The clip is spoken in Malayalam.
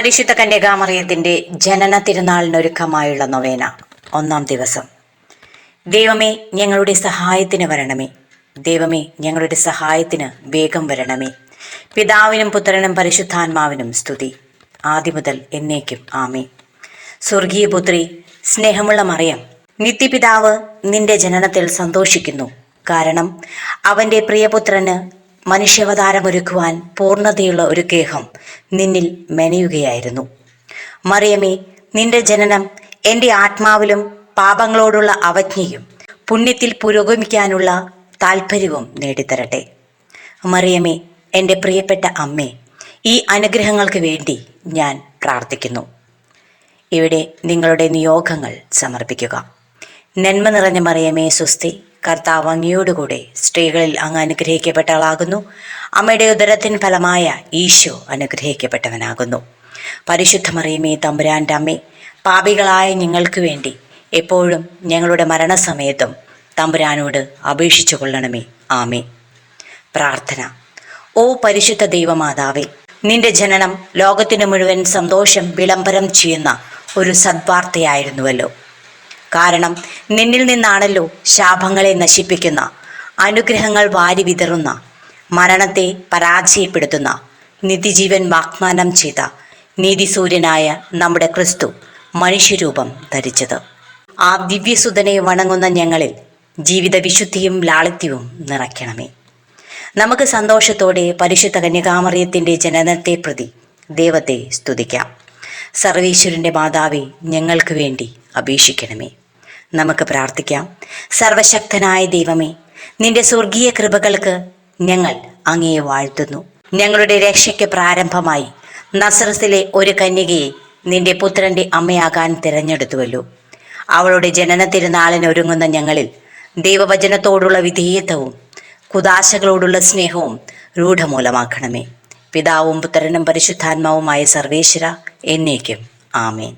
പരിശുദ്ധ കന്യകാമറിയത്തിന്റെ ജനന തിരുനാളിനൊരുക്കമായുള്ള നൊവേന. ഒന്നാം ദിവസം. ദൈവമേ ഞങ്ങളുടെ സഹായത്തിന് വരണമേ. ദൈവമേ ഞങ്ങളുടെ സഹായത്തിന് വേഗം വരണമേ. പിതാവിനും പുത്രനും പരിശുദ്ധാത്മാവിനും സ്തുതി. ആദ്യ മുതൽ എന്നേക്കും ആമേ സ്വർഗീയ പുത്രി സ്നേഹമുള്ള മറിയം നിത്യപിതാവ് നിന്റെ ജനനത്തിൽ സന്തോഷിക്കുന്നു. കാരണം അവന്റെ പ്രിയപുത്രന് മനുഷ്യാവതാരമൊരുക്കുവാൻ പൂർണതയുള്ള ഒരു ഗേഹം നിന്നിൽ മെനയുകയായിരുന്നു. മറിയമേ നിന്റെ ജനനം എന്റെ ആത്മാവിലും പാപങ്ങളോടുള്ള അവജ്ഞയും പുണ്യത്തിൽ പുരോഗമിക്കാനുള്ള താല്പര്യവും നേടിത്തരട്ടെ. മറിയമേ എന്റെ പ്രിയപ്പെട്ട അമ്മേ ഈ അനുഗ്രഹങ്ങൾക്ക് വേണ്ടി ഞാൻ പ്രാർത്ഥിക്കുന്നു. ഇവിടെ നിങ്ങളുടെ നിയോഗങ്ങൾ സമർപ്പിക്കുക. നന്മ നിറഞ്ഞ മറിയമേ സുസ്തി കർത്താവ് അങ്ങയോടുകൂടെ സ്ത്രീകളിൽ അങ്ങ് അനുഗ്രഹിക്കപ്പെട്ട ആളാകുന്നു അമ്മയുടെ ഉദരത്തിൻ ഫലമായ ഈശോ അനുഗ്രഹിക്കപ്പെട്ടവനാകുന്നു. പരിശുദ്ധ മറിയമേ തമ്പുരാന്റെ അമ്മേ പാപികളായ ഞങ്ങൾക്ക് വേണ്ടി എപ്പോഴും ഞങ്ങളുടെ മരണസമയത്തും തമ്പുരാനോട് അപേക്ഷിച്ചു കൊള്ളണമേ. ആമേ പ്രാർത്ഥന. ഓ പരിശുദ്ധ ദൈവമാതാവേ നിന്റെ ജനനം ലോകത്തിനു മുഴുവൻ സന്തോഷം വിളംബരം ചെയ്യുന്ന ഒരു സദ്വാർത്തയായിരുന്നുവല്ലോ. കാരണം നിന്നിൽ നിന്നാണല്ലോ ശാപങ്ങളെ നശിപ്പിക്കുന്ന അനുഗ്രഹങ്ങൾ വാരി വിതറുന്ന മരണത്തെ പരാജയപ്പെടുത്തുന്ന നിത്യജീവൻ വാഗ്ദാനം ചെയ്ത നീതിസൂര്യനായ നമ്മുടെ ക്രിസ്തു മനുഷ്യരൂപം ധരിച്ചത്. ആ ദിവ്യസുതനെ വണങ്ങുന്ന ഞങ്ങളിൽ ജീവിത വിശുദ്ധിയും ലാളിത്യവും നിറയ്ക്കണമേ. നമുക്ക് സന്തോഷത്തോടെ പരിശുദ്ധ കന്യകാമറിയത്തിന്റെ ജനനത്തെ പ്രതി ദൈവത്തെ സ്തുതിക്കാം. സർവീശ്വരന്റെ മാതാവേ ഞങ്ങൾക്ക് വേണ്ടി അപേക്ഷിക്കണമേ. നമുക്ക് പ്രാർത്ഥിക്കാം. സർവശക്തനായ ദൈവമേ നിന്റെ സ്വർഗീയ കൃപകൾക്ക് ഞങ്ങൾ അങ്ങയെ വാഴ്ത്തുന്നു. ഞങ്ങളുടെ രക്ഷയ്ക്ക് പ്രാരംഭമായി നസ്രസിലെ ഒരു കന്യകയെ നിന്റെ പുത്രന്റെ അമ്മയാകാൻ തിരഞ്ഞെടുത്തുവല്ലോ. അവളുടെ ജനന തിരുനാളിന് ഒരുങ്ങുന്ന ഞങ്ങളിൽ ദൈവവചനത്തോടുള്ള വിധേയത്വവും കുദാശകളോടുള്ള സ്നേഹവും രൂഢമൂലമാക്കണമേ. പിതാവും പുത്രനും പരിശുദ്ധാത്മാവുമായ സർവേശ്വര എന്നേക്കും. ആമേൻ.